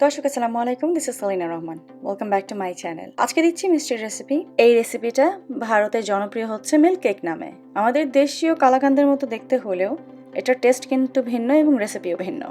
দর্শক, আসসালামু আলাইকুম this is Salina Rahman. Welcome back to my channel আজকে দিচ্ছি মিষ্টির রেসিপি এই রেসিপিটা ভারতে জনপ্রিয় হচ্ছে মিল্ক কেক নামে। আমাদের দেশীয় কালাকান্দের মতো দেখতে হলেও এটার টেস্ট কিন্তু ভিন্ন এবং রেসিপিও ভিন্ন।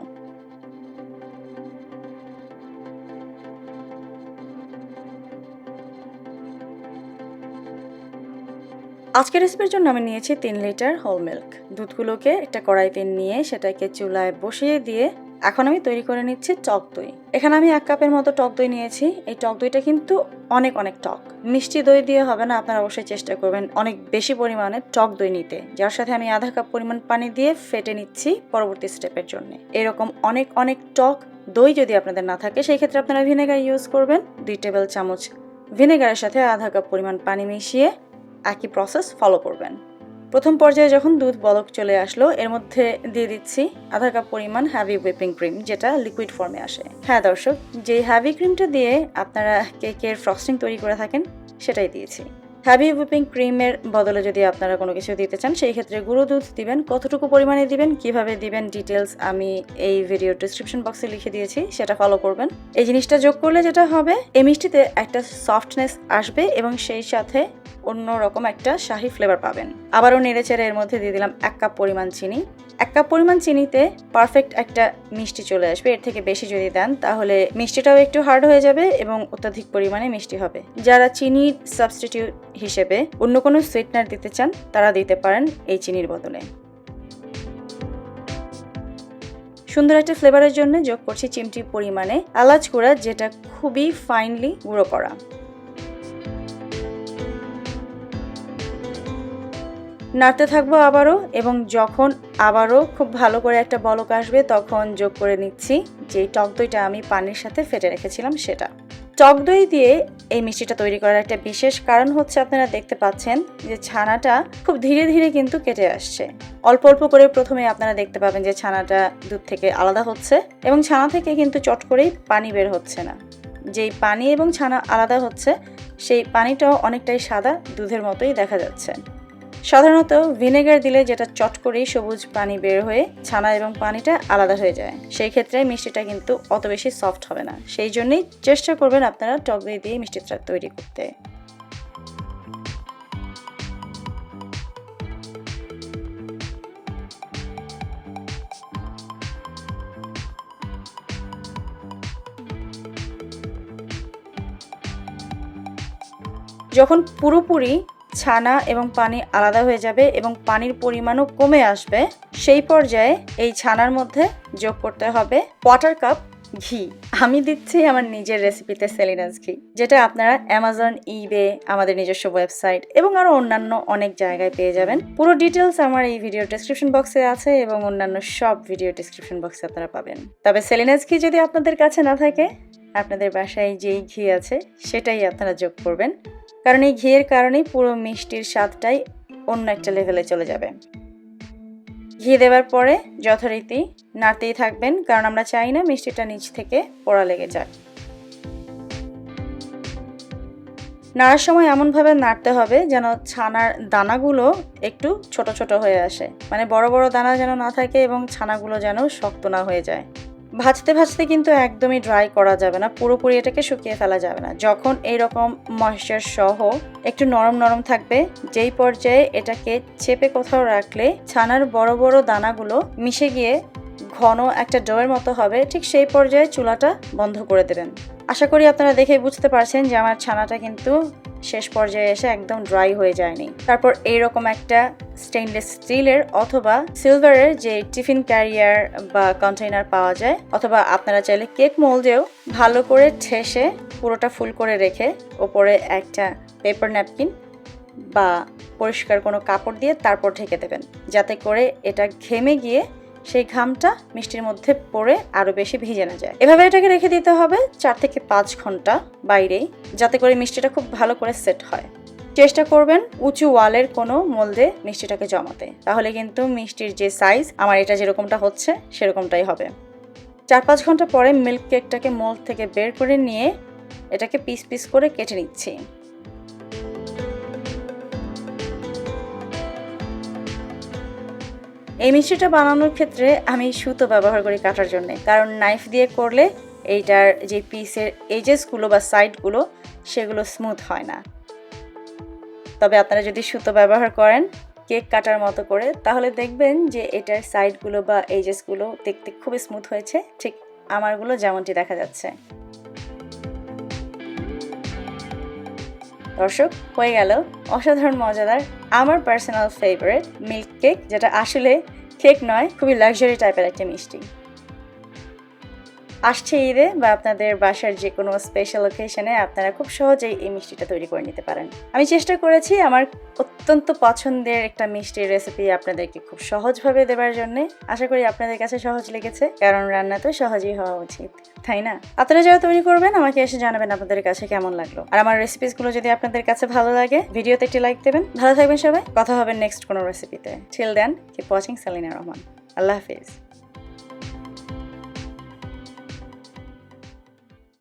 আজকের রেসিপির জন্য আমি নিয়েছি তিন লিটার হোল মিল্ক দুধগুলোকে একটা কড়াইতে নিয়ে সেটাকে চুলায় বসিয়ে দিয়ে এখন আমি তৈরি করে নিচ্ছি টক দই। এখানে আমি এক কাপের মতো টক দই নিয়েছি। এই টক দইটা কিন্তু অনেক অনেক টক। মিষ্টি দই দিয়ে হবে না, আপনারা অবশ্যই চেষ্টা করবেন অনেক বেশি পরিমাণে টক দই নিতে। যার সাথে আমি আধা কাপ পরিমাণ পানি দিয়ে ফেটে নিচ্ছি পরবর্তী স্টেপের জন্য। এরকম অনেক অনেক টক দই যদি আপনাদের না থাকে সেই ক্ষেত্রে আপনারা ভিনেগার ইউজ করবেন দুই টেবিল চামচ ভিনেগারের সাথে আধা কাপ পরিমাণ পানি মিশিয়ে একই প্রসেস ফলো করবেন। প্রথম পর্যায়ে যখন দুধ বলক চলে আসলো, এর মধ্যে দিয়ে দিচ্ছি আধা কাপ পরিমাণ হ্যাভি হুইপিং ক্রিম যেটা লিকুইড ফর্মে আসে। হ্যাঁ দর্শক যে হ্যাভি ক্রিমটা দিয়ে আপনারা কেকের ফ্রস্টিং তৈরি করে থাকেন, সেটাই দিয়েছি। হ্যাভি হুইপিং ক্রিমের বদলে যদি আপনারা কোনো কিছু দিতে চান, সেই ক্ষেত্রে গুঁড়ো দুধ দিবেন, কতটুকু পরিমাণে দিবেন, কীভাবে দিবেন ডিটেলস আমি এই ভিডিও ডিসক্রিপশন বক্সে লিখে দিয়েছি, সেটা ফলো করবেন। এই জিনিসটা যোগ করলে যেটা হবে, এই মিষ্টিতে একটা সফটনেস আসবে এবং সেই সাথে অন্য রকম একটা শাহি ফ্লেভার পাবেন। আবারও নেড়েচেড়ে এর মধ্যে দিয়ে দিলাম এক কাপ পরিমাণ চিনি। এক কাপ পরিমাণ চিনিতে পারফেক্ট একটা মিষ্টি চলে আসবে। এর থেকে বেশি যদি দেন, তাহলে মিষ্টিটাও একটু হার্ড হয়ে যাবে এবং অত্যাধিক পরিমাণে মিষ্টি হবে। যারা চিনির সাবস্টিটিউট হিসেবে অন্য কোনো সুইটনার দিতে চান, তারা দিতে পারেন এই চিনির বদলে। সুন্দর একটা ফ্লেভারের জন্য যোগ করছি চিমটি পরিমাণে এলাচ গুঁড়া, যেটা খুবই ফাইনলি গুঁড়ো করা। নাড়তে থাকব আবারও এবং যখন আবারও খুব ভালো করে একটা বলক আসবে তখন যোগ করে নিচ্ছি যে টক দইটা আমি পানির সাথে ফেটে রেখেছিলাম সেটা। টক দই দিয়ে এই মিষ্টিটা তৈরি করার একটা বিশেষ কারণ হচ্ছে আপনারা দেখতে পাচ্ছেন যে ছানাটা খুব ধীরে ধীরে কিন্তু কেটে আসছে। অল্প অল্প করে প্রথমে আপনারা দেখতে পাবেন যে ছানাটা দুধ থেকে আলাদা হচ্ছে এবং ছানা থেকে কিন্তু চট করেই পানি বের হচ্ছে না। যেই পানি এবং ছানা আলাদা হচ্ছে, সেই পানিটাও অনেকটাই সাদা দুধের মতোই দেখা যাচ্ছে। সাধারণত ভিনেগার দিলে যেটা চট করেই সবুজ পানি বের হয়ে ছানা এবং পানিটা আলাদা হয়ে যায়। সেই ক্ষেত্রে মিষ্টিটা কিন্তু অত বেশি সফট হবে না। সেই জন্যই চেষ্টা করবেন আপনারা টক দই দিয়ে মিষ্টিটা তৈরি করতে। যখন পুরোপুরি ছানা এবং পানি আলাদা হয়ে যাবে এবং পানির পরিমাণও কমে আসবে। সেই পর্যায়ে এই ছানার মধ্যে যোগ করতে হবে ওয়াটার কাপ ঘি। আমি দিচ্ছি আমার নিজের রেসিপিতে সেলিনাস ঘি, যেটা আপনারা অ্যামাজন ইবে আমাদের নিজস্ব ওয়েবসাইট এবং আরও অন্যান্য অনেক জায়গায় পেয়ে যাবেন। পুরো ডিটেলস আমার এই ভিডিও ডিসক্রিপশন বক্সে আছে এবং অন্যান্য সব ভিডিও ডিসক্রিপশন বক্সে আপনারা পাবেন। তবে সেলিনাস ঘি যদি আপনাদের কাছে না থাকে, আপনাদের বাসায় যেই ঘি আছে, সেটাই আপনারা যোগ করবেন। কারণ এই ঘিয়ের কারণেই পুরো মিষ্টির স্বাদটাই অন্য একটা লেভেলে চলে যাবে। ঘি দেওয়ার পরে যথারীতি নাড়তেই থাকবেন, কারণ আমরা চাই না মিষ্টিটা নিচ থেকে পোড়া লেগে যাক। নাড়ার সময় এমনভাবে নাড়তে হবে যেন ছানার দানাগুলো একটু ছোট ছোট হয়ে আসে। মানে বড় বড় দানা যেন না থাকে এবং ছানাগুলো যেন শক্ত না হয়ে যায়। ভাজতে ভাজতে কিন্তু একদমই ড্রাই করা যাবে না, পুরোপুরি এটাকে শুকিয়ে ফেলা যাবে না। যখন এই রকম ময়শ্চার সহ একটু নরম নরম থাকবে, যেই পর্যায়ে এটাকে চেপে কোথাও রাখলে ছানার বড় বড় দানাগুলো মিশে গিয়ে ঘন একটা ডোয়ের মতো হবে, ঠিক সেই পর্যায়ে চুলাটা বন্ধ করে দেবেন। আশা করি আপনারা দেখে বুঝতে পারছেন যে আমার ছানাটা কিন্তু শেষ পর্যায়ে এসে একদম ড্রাই হয়ে যায়নি। তারপর এইরকম একটা স্টেইনলেস স্টিলের অথবা সিলভারের যে টিফিন ক্যারিয়ার বা কন্টেইনার পাওয়া যায়, অথবা আপনারা চাইলে কেক মোল্ডেও ভালো করে ঠেসে পুরোটা ফুল করে রেখে ওপরে একটা পেপার ন্যাপকিন বা পরিষ্কার কোনো কাপড় দিয়ে তারপর ঢেকে দেবেন। যাতে করে এটা ঘেমে গিয়ে সেই ঘামটা মিষ্টির মধ্যে পড়ে আরও বেশি ভিজে না যায়। এভাবে এটাকে রেখে দিতে হবে চার থেকে পাঁচ ঘণ্টা বাইরেই, যাতে করে মিষ্টিটা খুব ভালো করে সেট হয়। চেষ্টা করবেন উঁচু ওয়ালের কোনো মোল্ডে মিষ্টিটাকে জমাতে। তাহলে কিন্তু মিষ্টির যে সাইজ আমার এটা যেরকমটা হচ্ছে, সেরকমটাই হবে। চার পাঁচ ঘণ্টা পরে মিল্ক কেকটাকে মোল থেকে বের করে নিয়ে এটাকে পিস পিস করে কেটে নিচ্ছি। এই মিষ্টিটা বানানোর ক্ষেত্রে আমি সুতো ব্যবহার করি কাটার জন্য। কারণ নাইফ দিয়ে করলে এইটার যে পিসের এজেসগুলো বা সাইডগুলো সেগুলো স্মুথ হয় না। তবে আপনারা যদি সুতো ব্যবহার করেন, কেক কাটার মতো করে, তাহলে দেখবেন যে এটার সাইডগুলো বা এজেসগুলো দেখতে খুবই স্মুথ হয়েছে। ঠিক আমারগুলো যেমনটি দেখা যাচ্ছে। দর্শক, হয়ে গেল অসাধারণ, মজাদার, আমার পার্সোনাল ফেভারিট মিল্ক কেক যেটা আসলে কেক নয়, খুবই লাক্সারি টাইপের একটা মিষ্টি। আসছে ঈদে বা আপনাদের বাসার যে কোনো স্পেশাল ওকেশনে আপনারা খুব সহজেই এই মিষ্টিটা তৈরি করে নিতে পারেন। আমি চেষ্টা করেছি আমার অত্যন্ত পছন্দের একটা মিষ্টির রেসিপি আপনাদেরকে খুব সহজভাবে দেবার জন্য। আশা করি আপনাদের কাছে সহজ লেগেছে, কারণ রান্না তো সহজই হওয়া উচিত, তাই না? আপনারা যারা তৈরি করবেন, আমাকে এসে জানাবেন আপনাদের কাছে কেমন লাগল। আর আমার রেসিপিসগুলো যদি আপনাদের কাছে ভালো লাগে, ভিডিওতে একটি লাইক দেবেন। ভালো থাকবেন সবাই, কথা হবে নেক্সট কোনো রেসিপিতে till then keep watching Salina Rahman. আল্লাহ হাফিজ।